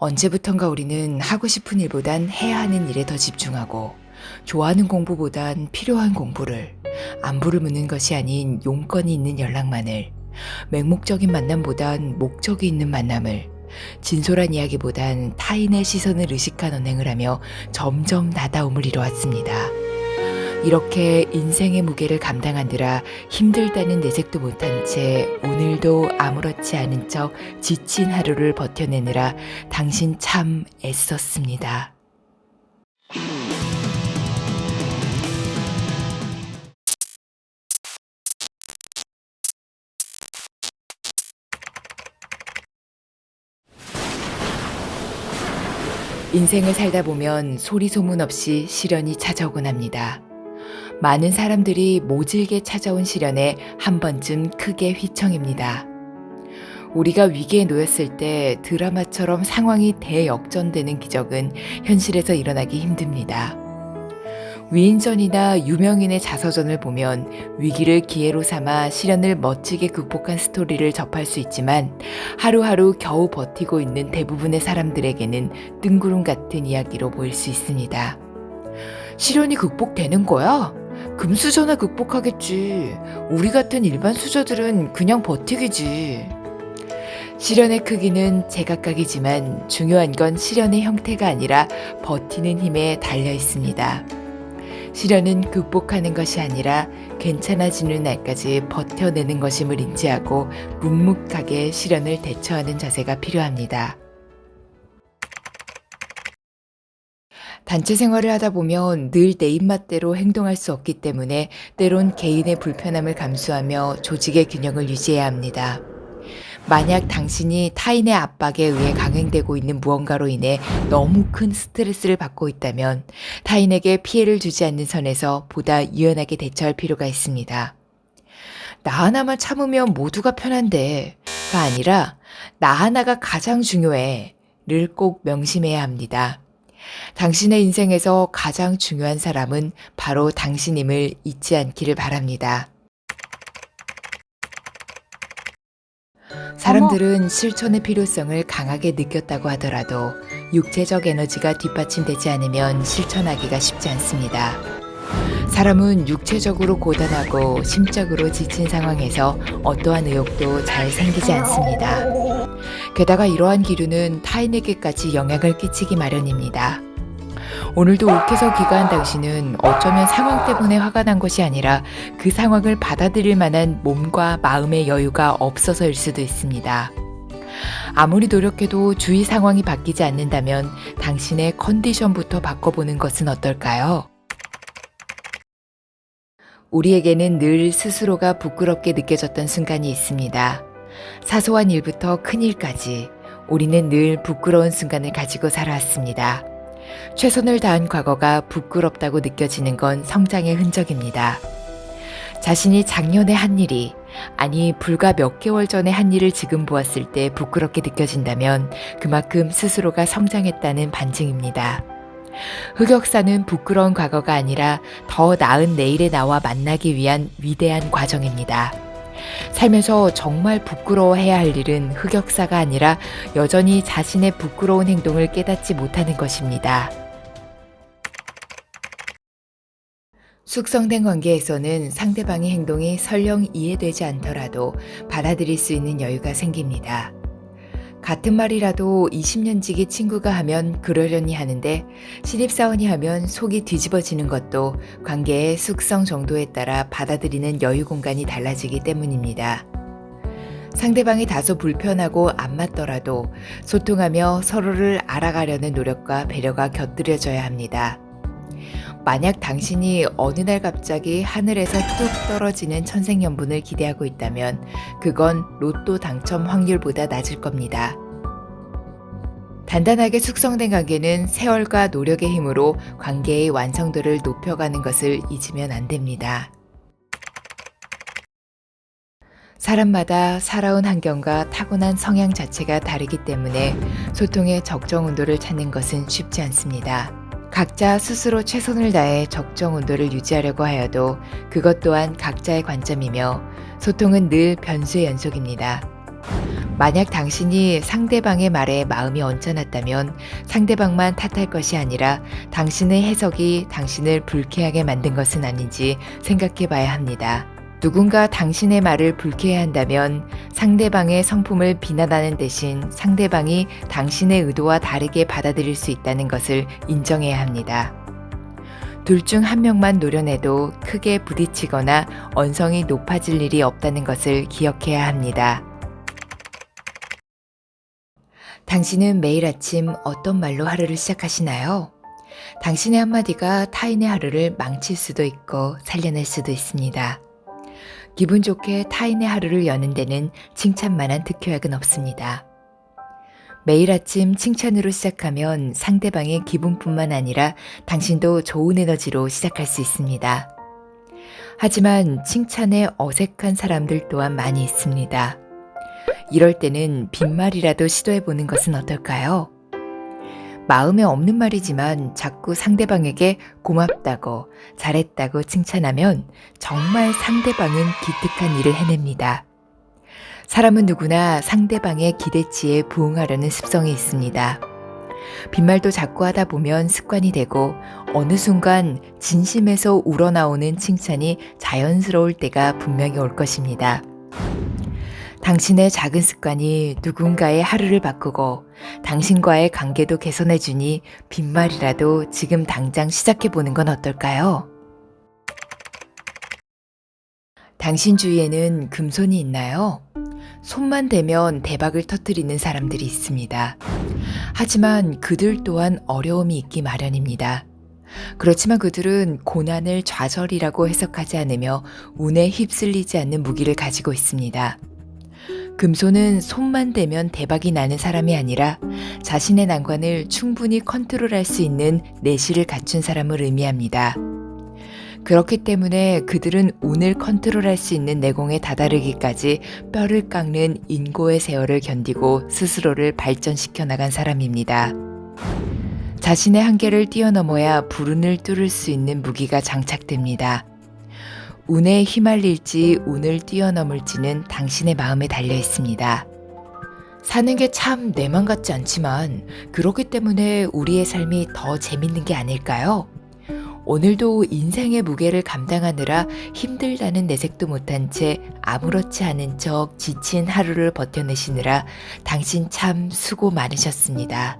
언제부턴가 우리는 하고 싶은 일보단 해야 하는 일에 더 집중하고 좋아하는 공부보단 필요한 공부를 안부를 묻는 것이 아닌 용건이 있는 연락만을 맹목적인 만남보단 목적이 있는 만남을 진솔한 이야기보단 타인의 시선을 의식한 언행을 하며 점점 나다움을 이뤄왔습니다. 이렇게 인생의 무게를 감당하느라 힘들다는 내색도 못한 채 오늘도 아무렇지 않은 척 지친 하루를 버텨내느라 당신 참 애썼습니다. 인생을 살다 보면 소리 소문 없이 시련이 찾아오곤 합니다. 많은 사람들이 모질게 찾아온 시련에 한 번쯤 크게 휘청입니다. 우리가 위기에 놓였을 때 드라마처럼 상황이 대역전되는 기적은 현실에서 일어나기 힘듭니다. 위인전이나 유명인의 자서전을 보면 위기를 기회로 삼아 시련을 멋지게 극복한 스토리를 접할 수 있지만 하루하루 겨우 버티고 있는 대부분의 사람들에게는 뜬구름 같은 이야기로 보일 수 있습니다. 시련이 극복되는 거야? 금수저나 극복하겠지. 우리 같은 일반 수저들은 그냥 버티기지. 시련의 크기는 제각각이지만 중요한 건 시련의 형태가 아니라 버티는 힘에 달려 있습니다. 시련은 극복하는 것이 아니라 괜찮아지는 날까지 버텨내는 것임을 인지하고 묵묵하게 시련을 대처하는 자세가 필요합니다. 단체 생활을 하다 보면 늘 내 입맛대로 행동할 수 없기 때문에 때론 개인의 불편함을 감수하며 조직의 균형을 유지해야 합니다. 만약 당신이 타인의 압박에 의해 강행되고 있는 무언가로 인해 너무 큰 스트레스를 받고 있다면 타인에게 피해를 주지 않는 선에서 보다 유연하게 대처할 필요가 있습니다. 나 하나만 참으면 모두가 편한데가 아니라 나 하나가 가장 중요해 를 꼭 명심해야 합니다. 당신의 인생에서 가장 중요한 사람은 바로 당신임을 잊지 않기를 바랍니다. 사람들은 실천의 필요성을 강하게 느꼈다고 하더라도 육체적 에너지가 뒷받침되지 않으면 실천하기가 쉽지 않습니다. 사람은 육체적으로 고단하고 심적으로 지친 상황에서 어떠한 의욕도 잘 생기지 않습니다. 게다가 이러한 기류는 타인에게까지 영향을 끼치기 마련입니다. 오늘도 욱해서 귀가한 당신은 어쩌면 상황 때문에 화가 난 것이 아니라 그 상황을 받아들일 만한 몸과 마음의 여유가 없어서일 수도 있습니다. 아무리 노력해도 주위 상황이 바뀌지 않는다면 당신의 컨디션부터 바꿔보는 것은 어떨까요? 우리에게는 늘 스스로가 부끄럽게 느껴졌던 순간이 있습니다. 사소한 일부터 큰 일까지 우리는 늘 부끄러운 순간을 가지고 살아왔습니다. 최선을 다한 과거가 부끄럽다고 느껴지는 건 성장의 흔적입니다. 자신이 작년에 한 일이, 아니, 불과 몇 개월 전에 한 일을 지금 보았을 때 부끄럽게 느껴진다면 그만큼 스스로가 성장했다는 반증입니다. 흑역사는 부끄러운 과거가 아니라 더 나은 내일의 나와 만나기 위한 위대한 과정입니다. 살면서 정말 부끄러워해야 할 일은 흑역사가 아니라 여전히 자신의 부끄러운 행동을 깨닫지 못하는 것입니다. 숙성된 관계에서는 상대방의 행동이 설령 이해되지 않더라도 받아들일 수 있는 여유가 생깁니다. 같은 말이라도 20년 지기 친구가 하면 그러려니 하는데 신입사원이 하면 속이 뒤집어지는 것도 관계의 숙성 정도에 따라 받아들이는 여유 공간이 달라지기 때문입니다. 상대방이 다소 불편하고 안 맞더라도 소통하며 서로를 알아가려는 노력과 배려가 곁들여져야 합니다. 만약 당신이 어느 날 갑자기 하늘에서 뚝 떨어지는 천생연분을 기대하고 있다면 그건 로또 당첨 확률보다 낮을 겁니다. 단단하게 숙성된 관계는 세월과 노력의 힘으로 관계의 완성도를 높여가는 것을 잊으면 안 됩니다. 사람마다 살아온 환경과 타고난 성향 자체가 다르기 때문에 소통의 적정 온도를 찾는 것은 쉽지 않습니다. 각자 스스로 최선을 다해 적정 온도를 유지하려고 하여도 그것 또한 각자의 관점이며 소통은 늘 변수의 연속입니다. 만약 당신이 상대방의 말에 마음이 얹혀놨다면 상대방만 탓할 것이 아니라 당신의 해석이 당신을 불쾌하게 만든 것은 아닌지 생각해 봐야 합니다. 누군가 당신의 말을 불쾌해 한다면 상대방의 성품을 비난하는 대신 상대방이 당신의 의도와 다르게 받아들일 수 있다는 것을 인정해야 합니다. 둘 중 한 명만 노려내도 크게 부딪히거나 언성이 높아질 일이 없다는 것을 기억해야 합니다. 당신은 매일 아침 어떤 말로 하루를 시작하시나요? 당신의 한마디가 타인의 하루를 망칠 수도 있고 살려낼 수도 있습니다. 기분 좋게 타인의 하루를 여는 데는 칭찬만한 특효약은 없습니다. 매일 아침 칭찬으로 시작하면 상대방의 기분뿐만 아니라 당신도 좋은 에너지로 시작할 수 있습니다. 하지만 칭찬에 어색한 사람들 또한 많이 있습니다. 이럴 때는 빈말이라도 시도해보는 것은 어떨까요? 마음에 없는 말이지만 자꾸 상대방에게 고맙다고, 잘했다고 칭찬하면 정말 상대방은 기특한 일을 해냅니다. 사람은 누구나 상대방의 기대치에 부응하려는 습성이 있습니다. 빈말도 자꾸 하다 보면 습관이 되고 어느 순간 진심에서 우러나오는 칭찬이 자연스러울 때가 분명히 올 것입니다. 당신의 작은 습관이 누군가의 하루를 바꾸고 당신과의 관계도 개선해주니 빈말이라도 지금 당장 시작해보는 건 어떨까요? 당신 주위에는 금손이 있나요? 손만 대면 대박을 터뜨리는 사람들이 있습니다. 하지만 그들 또한 어려움이 있기 마련입니다. 그렇지만 그들은 고난을 좌절이라고 해석하지 않으며 운에 휩쓸리지 않는 무기를 가지고 있습니다. 금손은 손만 대면 대박이 나는 사람이 아니라 자신의 난관을 충분히 컨트롤할 수 있는 내실을 갖춘 사람을 의미합니다. 그렇기 때문에 그들은 운을 컨트롤할 수 있는 내공에 다다르기까지 뼈를 깎는 인고의 세월을 견디고 스스로를 발전시켜 나간 사람입니다. 자신의 한계를 뛰어넘어야 불운을 뚫을 수 있는 무기가 장착됩니다. 운에 휘말릴지 운을 뛰어넘을지는 당신의 마음에 달려 있습니다. 사는 게 참 내 맘 같지 않지만 그렇기 때문에 우리의 삶이 더 재밌는 게 아닐까요? 오늘도 인생의 무게를 감당하느라 힘들다는 내색도 못한 채 아무렇지 않은 척 지친 하루를 버텨내시느라 당신 참 수고 많으셨습니다.